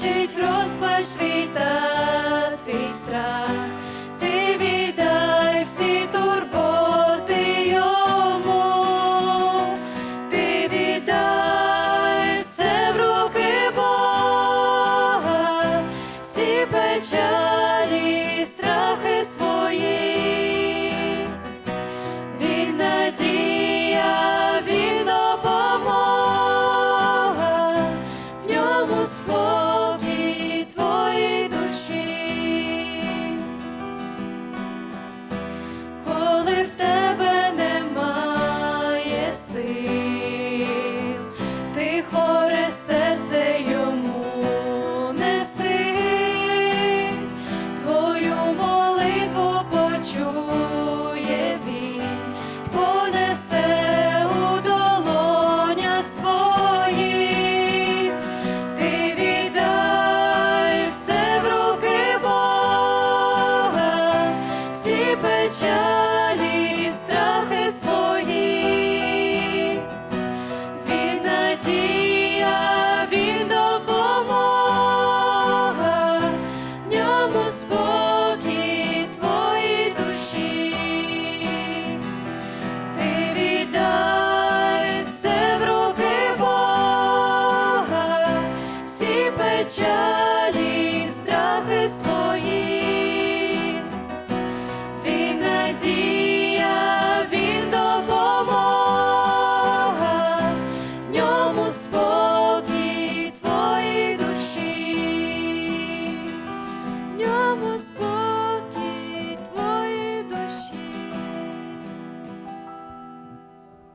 Скочить в розпач твій та твій страх, ти віддай всі турботи йому, ти віддай все в руки Бога, всі печалі, страхи свої, він надія, він допомога. В ньому спокій. Печалі страхи свої. Він надія, він допомога, в ньому спокій твоїй душі. Ти віддай все в руки Бога, всі печалі, was.